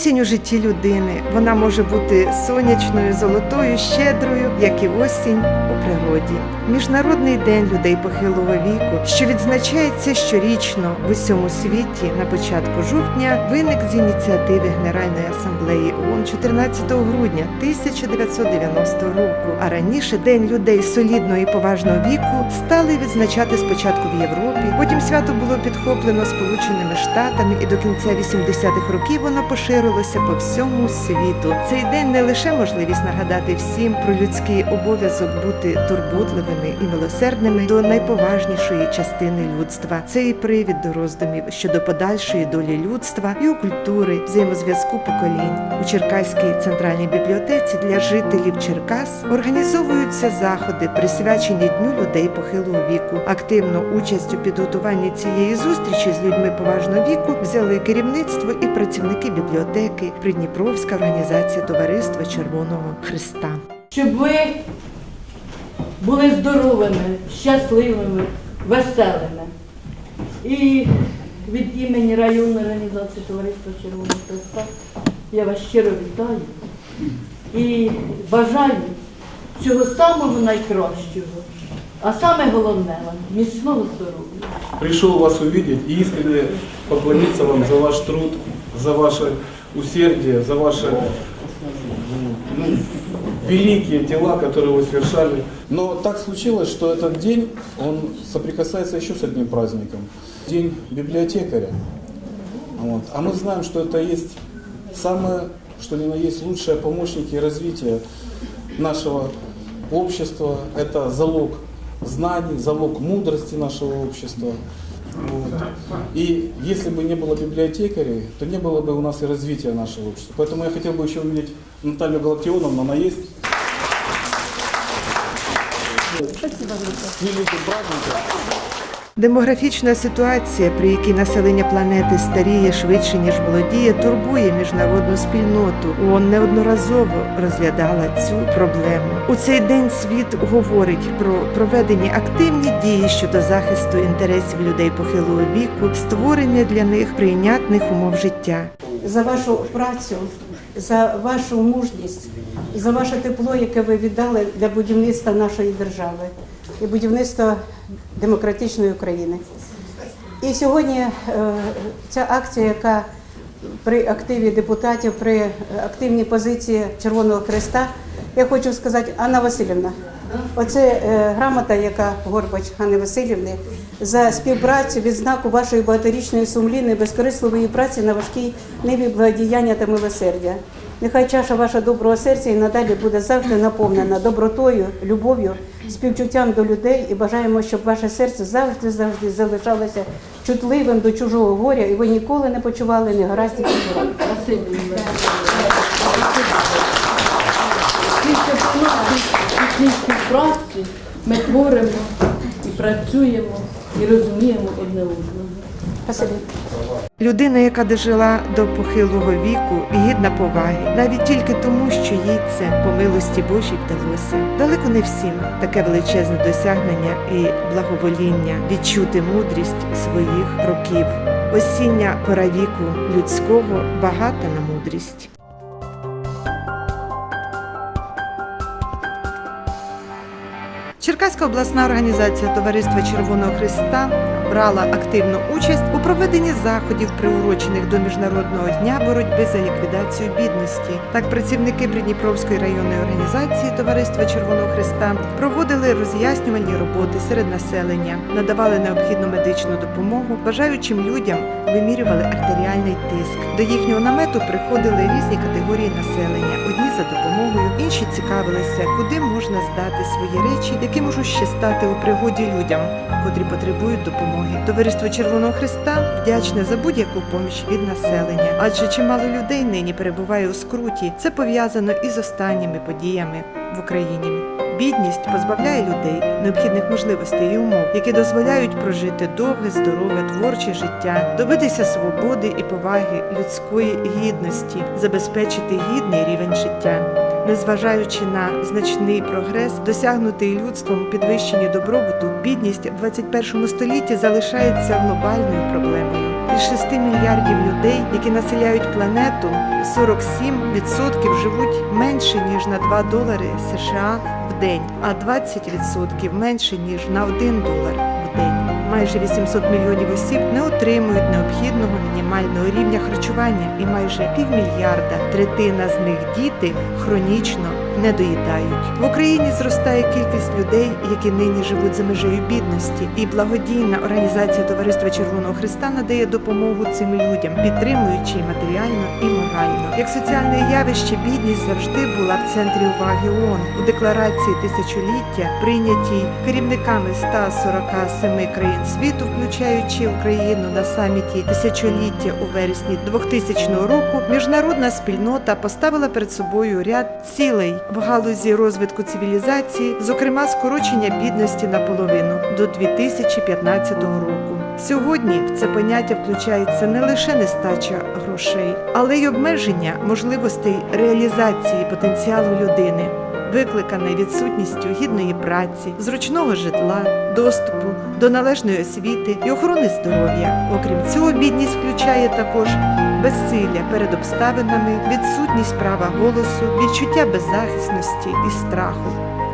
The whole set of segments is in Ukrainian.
Осінь у житті людини вона може бути сонячною, золотою, щедрою, як і осінь у природі. Міжнародний день людей похилого віку, що відзначається щорічно в усьому світі на початку жовтня, виник з ініціативи Генеральної асамблеї ООН 14 грудня 1990 року. А раніше День людей солідного і поважного віку стали відзначати спочатку в Європі. Потім свято було підхоплено Сполученими Штатами, і до кінця 80-х років воно поширилося по всьому світу. Цей день не лише можливість нагадати всім про людський обов'язок бути турботливими і милосердними до найповажнішої частини людства. Це і привід до роздумів щодо подальшої долі людства і культури, взаємозв'язку поколінь. Черкаській центральній бібліотеці для жителів Черкас організовуються заходи, присвячені Дню людей похилого віку. Активну участь у підготуванні цієї зустрічі з людьми поважного віку взяли керівництво і працівники бібліотеки, Придніпровська організація Товариства Червоного Христа. щоб ви були здоровими, щасливими, веселими. І від імені районної організації Товариства Червоного Христа я вас щиро вітаю і бажаю всього самого найкращого. А саме головне вам міцного здоров'я. Пришел вас увидеть и искренне поклониться вам за ваш труд, за ваше усердие, за ваши ну, великие дела, которые вы совершали. Но так случилось, что этот день, он соприкасается еще с одним праздником. День библиотекаря. Вот. А мы знаем, что это есть самое, что ни на есть лучшие помощники развития нашего общества. Это залог знаний, залог мудрости нашего общества. Вот. И если бы не было библиотекарей, то не было бы у нас и развития нашего общества. Поэтому я хотел бы еще увидеть Наталью Галактионовну, она есть. С великим праздником. Демографічна ситуація, при якій населення планети старіє швидше ніж молодіє, турбує міжнародну спільноту. ООН неодноразово розглядала цю проблему. У цей день світ говорить про проведені активні дії щодо захисту інтересів людей похилого віку, створення для них прийнятних умов життя. за вашу працю, за вашу мужність, за ваше тепло, яке ви віддали для будівництва нашої держави і будівництва демократичної України. І сьогодні е, ця акція, яка при активі депутатів, при активній позиції Червоного Хреста, я хочу сказати, Анна Васильівна, оце е, грамота, яка Горбач Анни Васильівни, за співпрацю, відзнаку вашої багаторічної сумлінної, безкорисливої праці на важкій ниві благодіяння та милосердя. Нехай чаша вашого доброго серця і надалі буде завжди наповнена добротою, любов'ю, співчуттям до людей і бажаємо, щоб ваше серце завжди завжди залишалося чутливим до чужого горя, і ви ніколи не почували негараздів співпраці ми творимо і працюємо і розуміємо одне одного. Людина, яка дожила до похилого віку, гідна поваги, навіть тільки тому, що їй це по милості Божій вдалося. Далеко не всім таке величезне досягнення і благовоління відчути мудрість своїх років. Осіння пора віку людського багата на мудрість. Черкаська обласна організація Товариства Червоного Христа брала активну участь проведенні заходів, приурочених до Міжнародного дня боротьби за ліквідацію бідності. Так, працівники Придніпровської районної організації Товариства Червоного Христа проводили роз'яснювальні роботи серед населення, надавали необхідну медичну допомогу, бажаючим людям вимірювали артеріальний тиск. До їхнього намету приходили різні категорії населення. Одні за допомогою, інші цікавилися, куди можна здати свої речі, які можуть ще стати у пригоді людям, котрі потребують допомоги. Товариство Червоного Христа вдячне за будь-яку поміч від населення, адже чимало людей нині перебуває у скруті. Це пов'язано із останніми подіями в Україні. Бідність позбавляє людей необхідних можливостей і умов, які дозволяють прожити довге, здорове, творче життя, добитися свободи і поваги людської гідності, забезпечити гідний рівень життя. Незважаючи на значний прогрес, досягнутий людством у добробуту, бідність в 21 столітті залишається глобальною проблемою. Із 6 мільярдів людей, які населяють планету, 47% живуть менше ніж на 2 долари США в день, а 20% менше ніж на 1 долар. Майже 800 мільйонів осіб не отримують необхідного мінімального рівня харчування, і майже півмільярда, третина з них діти, хронічно не доїдають. В Україні зростає кількість людей, які нині живуть за межею бідності, і благодійна організація Товариства Червоного Христа надає допомогу цим людям, підтримуючи матеріально і морально. Як соціальне явище, бідність завжди була в центрі уваги ООН. у декларації тисячоліття, прийнятій керівниками 147 країн світу, включаючи Україну на саміті тисячоліття у вересні 2000 року. Міжнародна спільнота поставила перед собою ряд цілей в галузі розвитку цивілізації, зокрема скорочення бідності наполовину до 2015 року. Сьогодні в це поняття включається не лише нестача грошей, але й обмеження можливостей реалізації потенціалу людини, викликане відсутністю гідної праці, зручного житла, доступу до належної освіти і охорони здоров'я. Окрім цього, бідність включає також безсилля перед обставинами, відсутність права голосу, відчуття беззахисності і страху,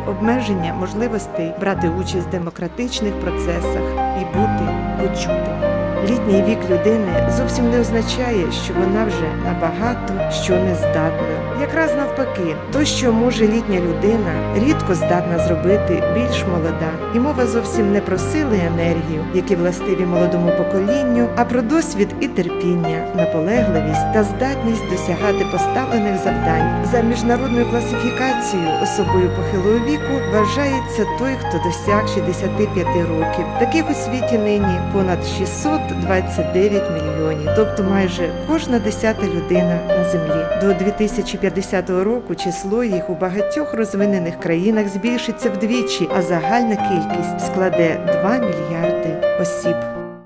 обмеження можливостей брати участь в демократичних процесах і бути почутим. Літній вік людини зовсім не означає, що вона вже набагато що не здатна. Якраз навпаки, то, що може літня людина, рідко здатна зробити більш молода. І мова зовсім не про сили і енергію, які властиві молодому поколінню, а про досвід і терпіння, наполегливість та здатність досягати поставлених завдань. За міжнародною класифікацією особою похилого віку вважається той, хто досяг 65 років. Таких у світі нині понад 629 мільйонів, тобто майже кожна десята людина на землі. До 2050 року число їх у багатьох розвинених країнах збільшиться вдвічі, а загальна кількість складе 2 мільярди осіб.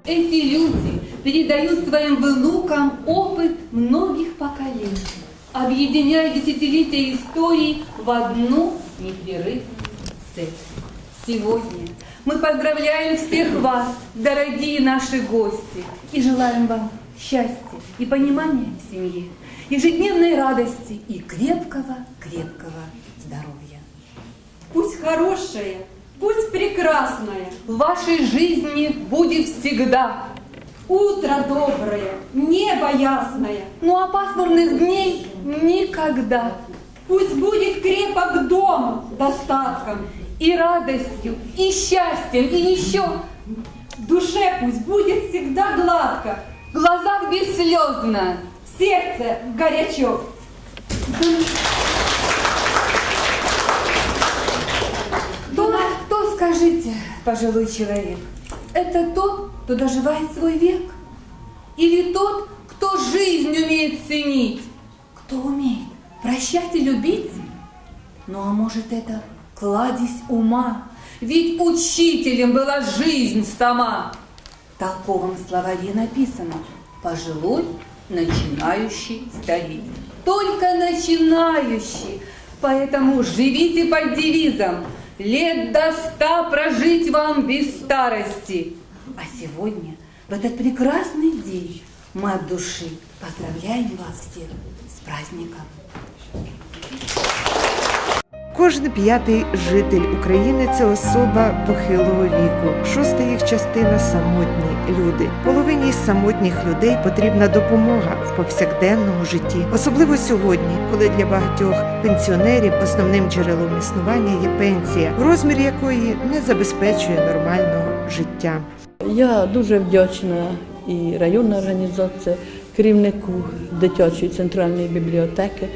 Эти люди передают своим внукам опыт многих поколений, объединяя десятилетия истории в одну непрерывную цепь. Сегодня мы поздравляем всех вас, дорогие наши гости, и желаем вам счастья и понимания в семье, ежедневной радости и крепкого-крепкого здоровья. Пусть хорошее, пусть прекрасное, В вашей жизни будет всегда утро доброе, небо ясное. Ну а пасмурных дней никогда. Пусть будет крепок дом достатком, И радостью, и счастьем, и еще душе пусть будет всегда гладко, в глазах бесслезно. сердце горячо. То, кто, скажите, пожилой человек, это тот, кто доживает свой век? Или тот, кто жизнь умеет ценить? Кто умеет прощать и любить? Ну а может это кладезь ума? Ведь учителем была жизнь сама. В толковом словаре написано «пожилой, начинающий стареть». Только начинающий. Поэтому живите под девизом «Лет до ста прожить вам без старости». А сегодня, в этот прекрасный день, мы от души поздравляем вас всех с праздником. Кожен п'ятий житель України це особа похилого віку. Шоста їх частина самотні люди. Половині самотніх людей потрібна допомога в повсякденному житті, особливо сьогодні, коли для багатьох пенсіонерів основним джерелом існування є пенсія, розмір якої не забезпечує нормального життя. Я дуже вдячна і районна організація, керівнику дитячої центральної бібліотеки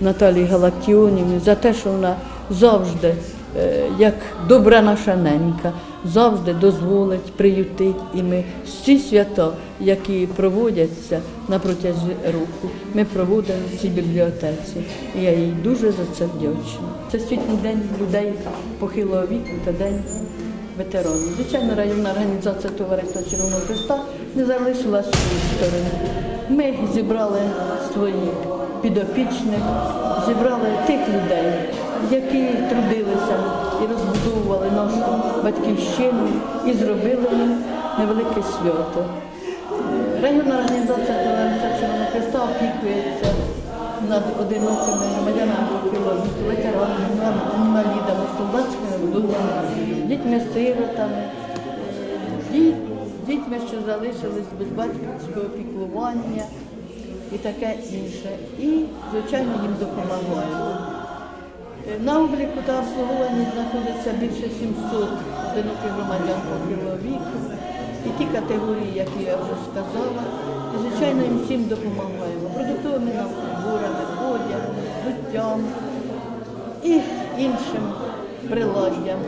Наталії Галактіонівні за те, що вона завжди, е, як добра наша ненька, завжди дозволить приютить. І ми всі свята, які проводяться на протязі року, ми проводимо в цій бібліотеці. І я їй дуже за це вдячна. Це світлий день людей похилого віку та день ветеранів. Звичайно, районна організація Товариства Червоного Христа не залишила своєї сторони. Ми зібрали своїх підопічних, зібрали тих людей, які трудилися і розбудовували нашу батьківщину і зробили невелике свято. Районна організація Товариства Червоного Христа опікується над одинокими громадянами похилого ветеранами, інвалідами, солдатськими вдовами, дітьми-сиротами, дітьми, що залишились без батьківського піклування і таке інше. І, звичайно, їм допомагаємо. Е, На обліку та обслуговуванні знаходиться більше 700 одиноких громадян похилого віку. І ті категорії, які я вже сказала, і, звичайно, їм всім допомагаємо. Продуктовими наборами, одягом, взуттям і іншим приладдям,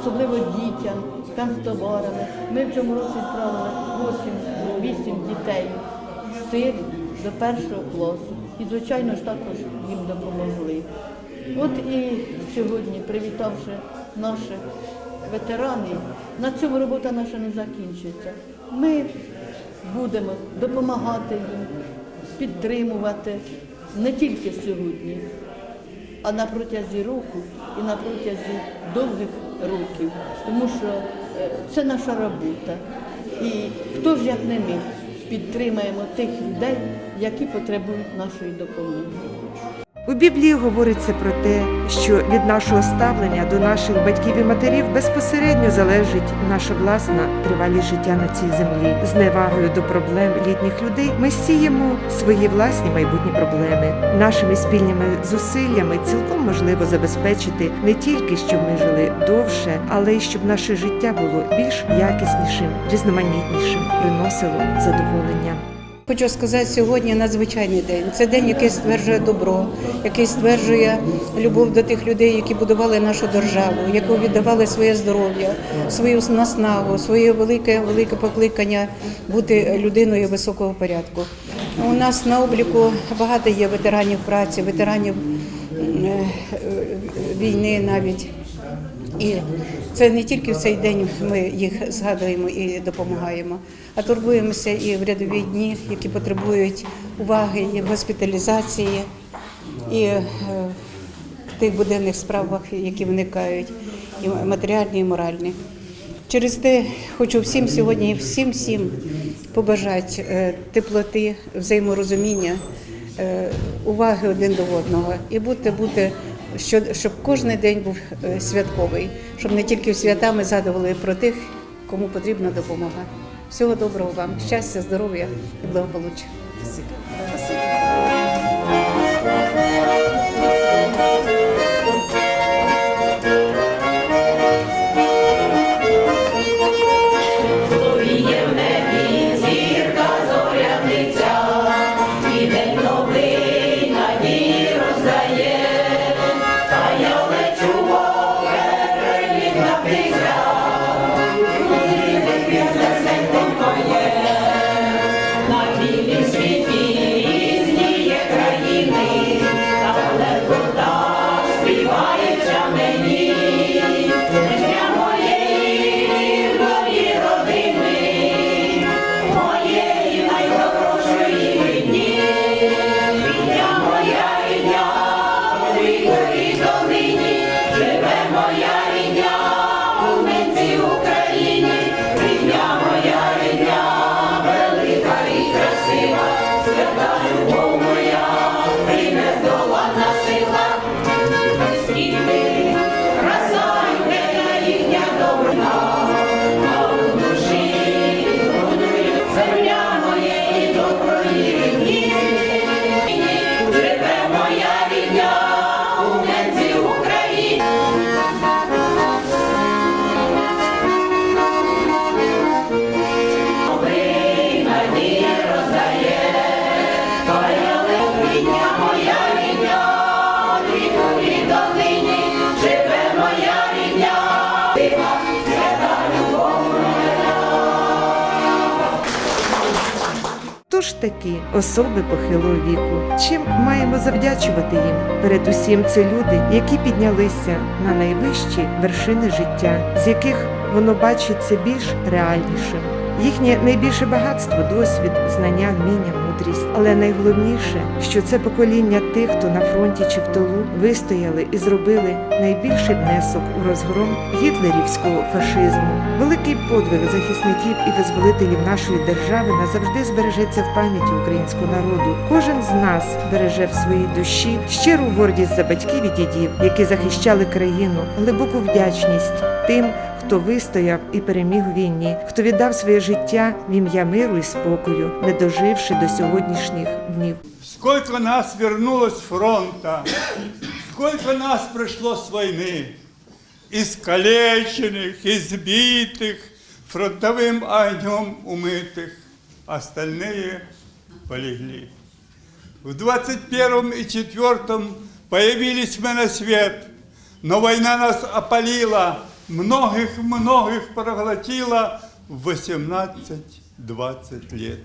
особливо дітям, канцтоварами. Ми в цьому році відправили 8, 8 дітей сиріт до першого класу. І, звичайно ж, також їм допомогли. От і сьогодні, привітавши наших ветеранів, на цьому робота наша не закінчиться. Ми будемо допомагати їм, підтримувати не тільки сьогодні, а на протязі року і на протязі довгих років, тому що е, це наша робота. І хто ж як не ми підтримаємо тих людей, які потребують нашої допомоги. У Біблії говориться про те, що від нашого ставлення до наших батьків і матерів безпосередньо залежить наша власна тривалість життя на цій землі. З невагою до проблем літніх людей ми сіємо свої власні майбутні проблеми. Нашими спільними зусиллями цілком можливо забезпечити не тільки, щоб ми жили довше, але й щоб наше життя було більш якіснішим, різноманітнішим, приносило задоволення. Хочу сказати, сьогодні надзвичайний день. Це день, який стверджує добро, який стверджує любов до тих людей, які будували нашу державу, які віддавали своє здоров'я, свою наснагу, своє велике велике покликання бути людиною високого порядку. У нас на обліку багато є ветеранів праці, ветеранів е, війни навіть. І це не тільки в цей день ми їх згадуємо і допомагаємо, а турбуємося і в рядові дні, які потребують уваги і госпіталізації, і е, в тих буденних справах, які виникають, і матеріальні, і моральні. Через те хочу всім сьогодні, всім всім побажати е, теплоти, взаєморозуміння, е, уваги один до одного і бути бути, щоб кожен день був е, святковий, щоб не тільки в свята ми згадували про тих, кому потрібна допомога. Всього доброго вам, щастя, здоров'я і благополуччя. Ж таки особи похилого віку. Чим маємо завдячувати їм? Передусім, це люди, які піднялися на найвищі вершини життя, з яких воно бачиться більш реальнішим. Їхнє найбільше багатство досвід, знання, вміння, мудрість. Але найголовніше, що це покоління тих, хто на фронті чи в тилу вистояли і зробили найбільший внесок у розгром гітлерівського фашизму. Великий подвиг захисників і визволителів нашої держави назавжди збережеться в пам'яті українського народу. Кожен з нас береже в своїй душі щиру гордість за батьків і дідів, які захищали країну, глибоку вдячність тим, хто вистояв і переміг у війні, хто віддав своє життя в ім'я миру і спокою, не доживши до сьогоднішніх днів. Сколько нас вернулось с фронта, сколько нас пришло с войны, искалеченных, избитых, фронтовым огнем умытых, остальные полегли. В 21 и 4 появились мы на свет, но война нас опалила, Многих-многих проглотила в 18-20 лет.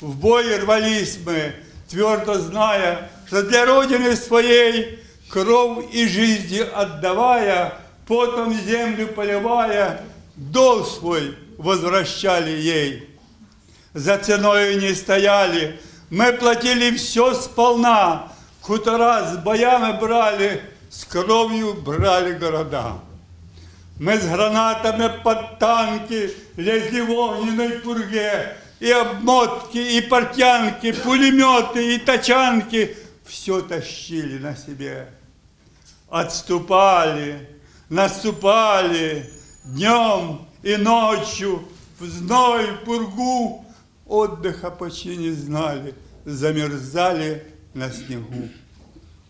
В бой рвались мы, твердо зная, что для Родины своей кровь и жизни отдавая, потом землю поливая, долг свой возвращали ей. За ценою не стояли, мы платили все сполна, хутора с боями брали, с кровью брали города. Мы с гранатами под танки лезли в огненной пурге, и обмотки, и портянки, пулеметы, и тачанки все тащили на себе. Отступали, наступали днем и ночью, в зной, пургу, отдыха почти не знали, замерзали на снегу.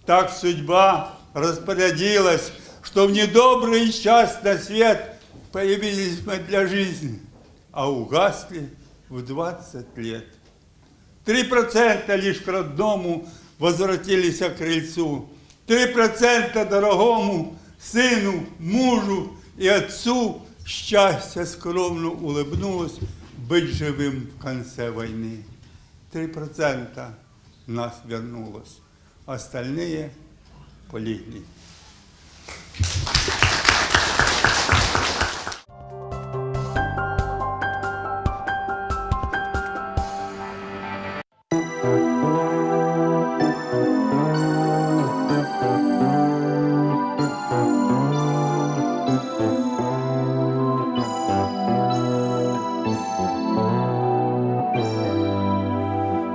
Так судьба распорядилась, что в недобрый час на свет появились мы для жизни, а угасли в 20 лет. Три процента лишь к родному возвратились к крыльцу. Три процента дорогому сыну, мужу и отцу счастье скромно улыбнулось быть живым в конце войны. Три процента нас вернулось, остальные полегли.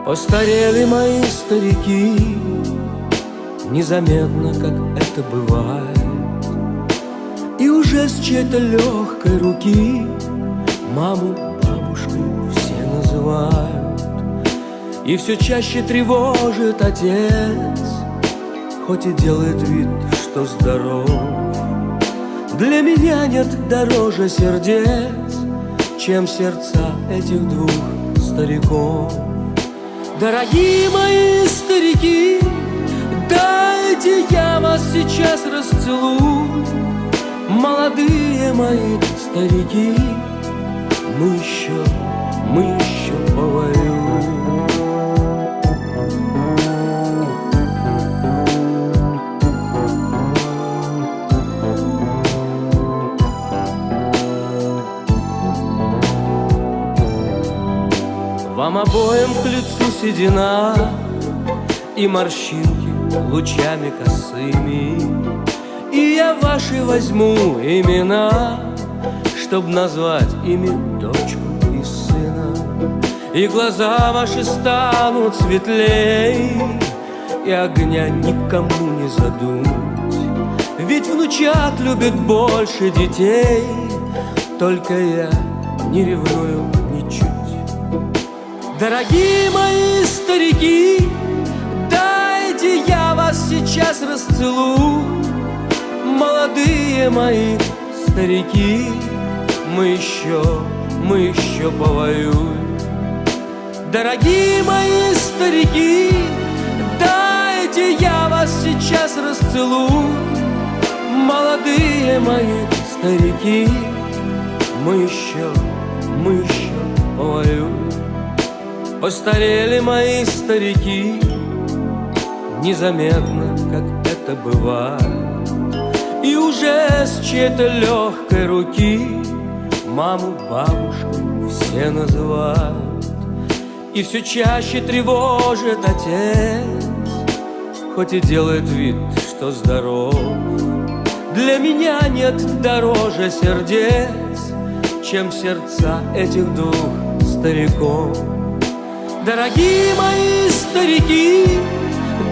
Постарели мои старики Незаметно, как это бывает С чьей-то легкой руки. Маму бабушкой все называют. И все чаще тревожит отец Хоть и делает вид, что здоров. Для меня нет дороже сердец Чем сердца этих двух стариков. Дорогие мои старики, дайте я вас сейчас расцелую. Молодые мои старики, мы еще, мы еще повоюем. Вам обоим к лицу седина И морщинки лучами косыми И я ваши возьму имена Чтоб назвать ими дочку и сына. И глаза ваши станут светлей И огня никому не задуть. Ведь внучат любят больше детей Только я не ревную ничуть. Дорогие мои старики, дайте я вас сейчас расцелую. Молодые мои старики, мы еще, мы еще повоюем. Дорогие мои старики, дайте я вас сейчас расцелую. Молодые мои старики, мы еще, мы еще повоюем. Постарели мои старики Незаметно, как это бывает С чьей-то легкой руки. Маму, бабушку все называют. И все чаще тревожит отец Хоть и делает вид, что здоров. Для меня нет дороже сердец Чем сердца этих двух стариков. Дорогие мои старики,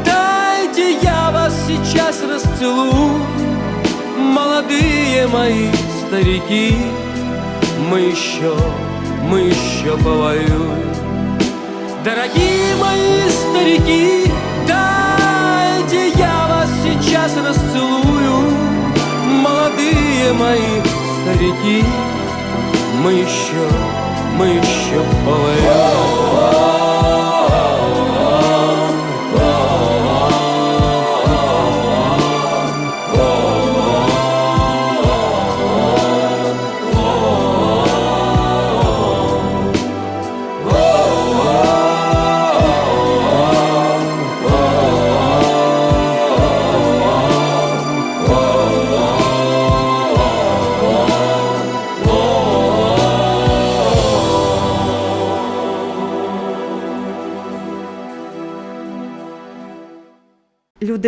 дайте я вас сейчас расцелую. Молодые мои старики, мы еще, мы еще повоюем. Дорогие мои старики, дайте я вас сейчас расцелую. Молодые мои старики, мы еще, мы еще повоюем.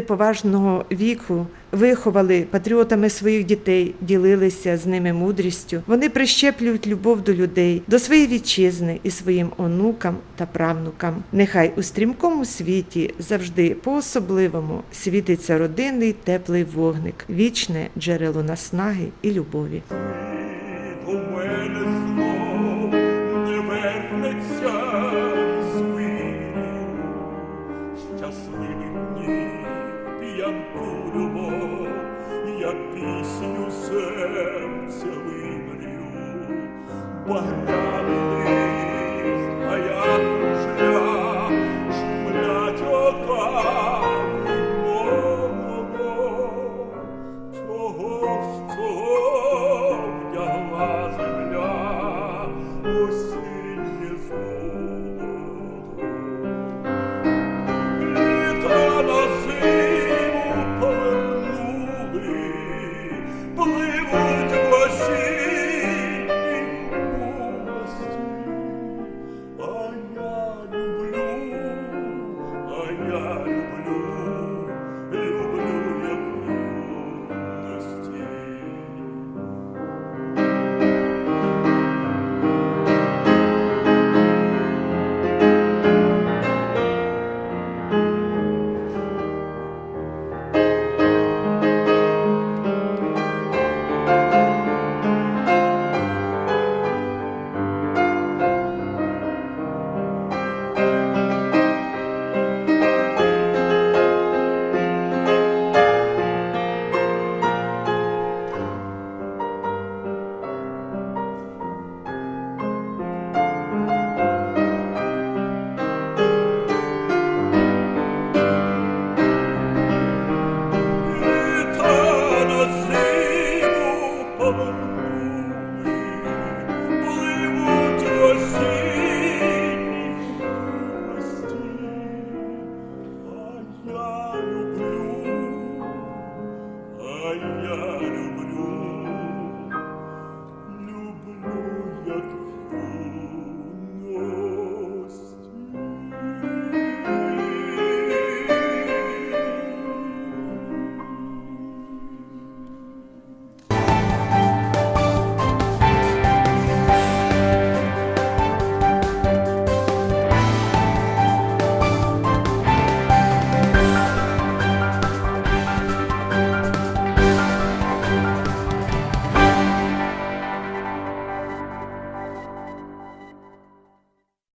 Люди поважного віку виховали патріотами своїх дітей, ділилися з ними мудрістю. Вони прищеплюють любов до людей, до своєї вітчизни і своїм онукам та правнукам. Нехай у стрімкому світі завжди по-особливому світиться родинний теплий вогник, вічне джерело наснаги і любові. Мене знов ту любов, я пісню серця вимрю, я